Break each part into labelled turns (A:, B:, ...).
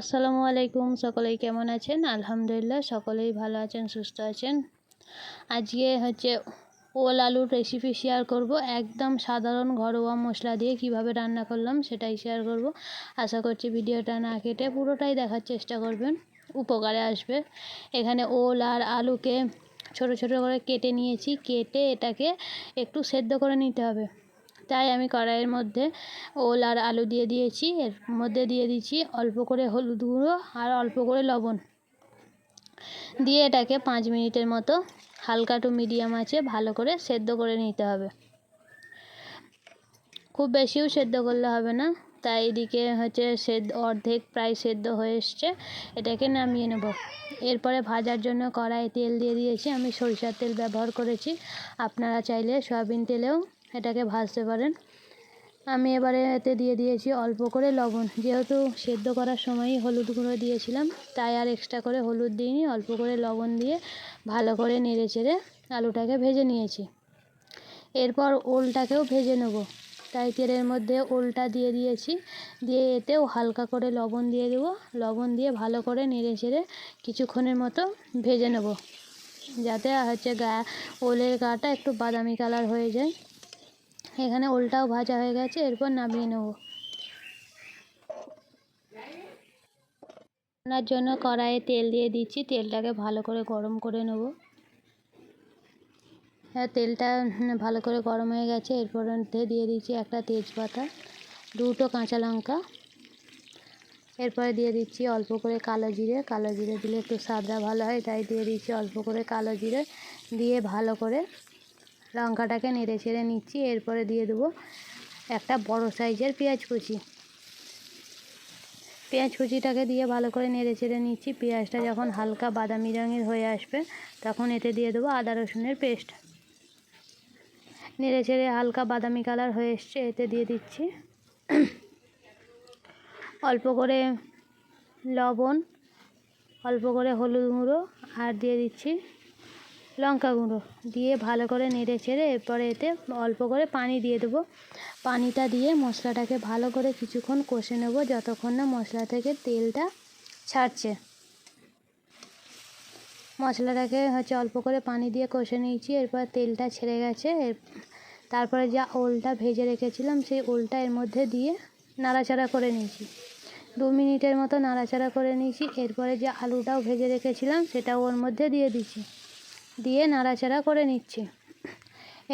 A: আসসালামু আলাইকুম। সকলেই কেমন আছেন? আলহামদুলিল্লাহ, সকলেই ভালো আছেন, সুস্থ আছেন। আজকে হচ্ছে ওল আলুর রেসিপি শেয়ার করব। একদম সাধারণ ঘরোয়া মশলা দিয়ে কীভাবে রান্না করলাম সেটাই শেয়ার করব। আশা করছি ভিডিওটা না কেটে পুরোটাই দেখার চেষ্টা করবেন। উপকারে আসবে। এখানে ওল আর আলুকে ছোট ছোট করে কেটে নিয়েছি। কেটে এটাকে একটু সেদ্ধ করে নিতে হবে। তাই আমি কড়াইয়ের মধ্যে ওল আর আলু দিয়ে দিয়েছি। এর মধ্যে দিয়ে দিচ্ছি অল্প করে হলুদ গুঁড়ো আর অল্প করে লবণ। দিয়ে এটাকে পাঁচ মিনিটের মতো হালকা টু মিডিয়াম আছে ভালো করে সেদ্ধ করে নিতে হবে। খুব বেশিও সেদ্ধ করলে হবে না। তাই এদিকে হচ্ছে সেদ্ধ, অর্ধেক প্রায় সেদ্ধ হয়ে এসছে। এটাকে নামিয়ে নেব। এরপরে ভাজার জন্য কড়াই তেল দিয়ে দিয়েছি। আমি সরিষার তেল ব্যবহার করেছি। আপনারা চাইলে সয়াবিন তেলেও এটাকে ভাজতে পারেন। আমি এবারে এতে দিয়ে দিয়েছি অল্প করে লবণ। যেহেতু সেদ্ধ করার সময়ই হলুদ গুঁড়ো দিয়েছিলাম, তাই আর এক্সট্রা করে হলুদ দিইনি, অল্প করে লবণ দিয়ে ভালো করে নেড়ে চেড়ে আলুটাকে ভেজে নিয়েছি। এরপর ওলটাকেও ভেজে নেব। তাই তেলের মধ্যে ওলটা দিয়ে দিয়েছি। দিয়ে এতেও হালকা করে লবণ দিয়ে দেবো। লবণ দিয়ে ভালো করে নেড়ে চেড়ে কিছুক্ষণের মতো ভেজে নেব। যাতে হচ্ছে গা, ওলের গাটা একটু বাদামি কালার হয়ে যায়। এখানে ওলটাও ভাজা হয়ে গেছে, এরপর নামিয়ে নেব। রান্নার জন্য কড়াইয়ে তেল দিয়ে দিচ্ছি, তেলটাকে ভালো করে গরম করে নেব। হ্যাঁ তেলটা ভালো করে গরম হয়ে গেছে, এরপর দিয়ে দিচ্ছি একটা তেজপাতা, দুটো কাঁচা লঙ্কা। এরপরে দিয়ে দিচ্ছি অল্প করে কালো জিরে কালো জিরে দিলে একটু স্বাদটা ভালো হয়, তাই দিয়ে দিচ্ছি অল্প করে কালো জিরে, দিয়ে ভালো করে লঙ্কাটাকে নেড়ে ছেড়ে নিচ্ছি, এরপরে দিয়ে দেবো একটা বড় সাইজের পেঁয়াজ কুচি। পেঁয়াজ কুচিটাকে দিয়ে ভালো করে নেড়ে ছেড়ে নিচ্ছি, পেঁয়াজটা যখন হালকা বাদামি রঙের হয়ে আসবে, তখন এতে দিয়ে দেবো আদা রসুনের পেস্ট। নেড়ে ছেড়ে হালকা বাদামি কালার হয়ে এসছে, এতে দিয়ে দিচ্ছি অল্প করে লবণ, অল্প করে হলুদ গুঁড়ো, আর দিয়ে দিচ্ছি লঙ্কা গুঁড়ো দিয়ে ভালো করে নেড়ে ছেড়ে এরপরে এতে অল্প করে পানি দিয়ে দেবো। পানিটা দিয়ে মশলাটাকে ভালো করে কিছুক্ষণ কষে নেব যতক্ষণ না মশলা থেকে তেলটা ছাড়ছে। মশলাটাকে হচ্ছে অল্প করে পানি দিয়ে কষে নিয়েছি, এরপর তেলটা ছেড়ে গেছে। তারপরে যা ওলটা ভেজে রেখেছিলাম সেই ওলটা এর মধ্যে দিয়ে নাড়াচাড়া করে নিয়েছি। দু মিনিটের মতো নাড়াচাড়া করে নিয়েছি, এরপরে যে আলুটাও ভেজে রেখেছিলাম সেটাও ওর মধ্যে দিয়ে দিচ্ছি। দিয়ে নাড়াচাড়া করে নিচ্ছি।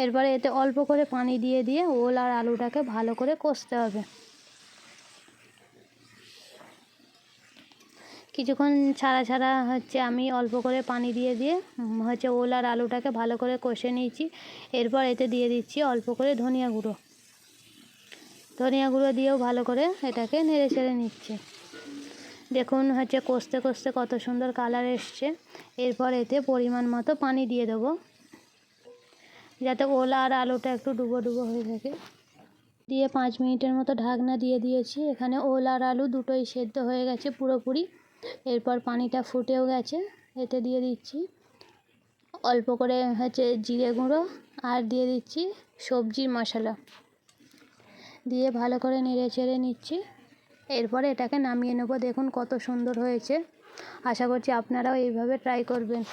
A: এরপরে এতে অল্প করে পানি দিয়ে দিয়ে ওল আর আলুটাকে ভালো করে কষতে হবে। কিছুক্ষণ ছাড়া ছাড়া হচ্ছে আমি অল্প করে পানি দিয়ে দিয়ে হচ্ছে ওল আর আলুটাকে ভালো করে কষে নিয়েছি। এরপর এতে দিয়ে দিচ্ছি অল্প করে ধনিয়া গুঁড়ো। ধনিয়া গুঁড়ো দিয়েও ভালো করে এটাকে নেড়ে চেড়ে নিচ্ছি। দেখুন হচ্ছে কষতে কষতে কত সুন্দর কালার এসছে। এরপর এতে পরিমাণ মতো পানি দিয়ে দেবো। যাতে ওলা আর আলুটা একটু ডুবো ডুবো হয়ে থাকে। দিয়ে পাঁচ মিনিটের মতো ঢাকনা দিয়ে দিয়েছি। এখানে ওল আর আলু দুটোই সেদ্ধ হয়ে গেছে পুরোপুরি। এরপর পানিটা ফুটেও গেছে। এতে দিয়ে দিচ্ছি অল্প করে হচ্ছে জিরে গুঁড়ো আর দিয়ে দিচ্ছি সবজির মশলা। দিয়ে ভালো করে নেড়ে চেড়ে নিচ্ছি। এরপরে এটাকে নামিয়ে নেব। দেখুন কত সুন্দর হয়েছে। আশা করছি আপনারাও এইভাবে ট্রাই করবেন।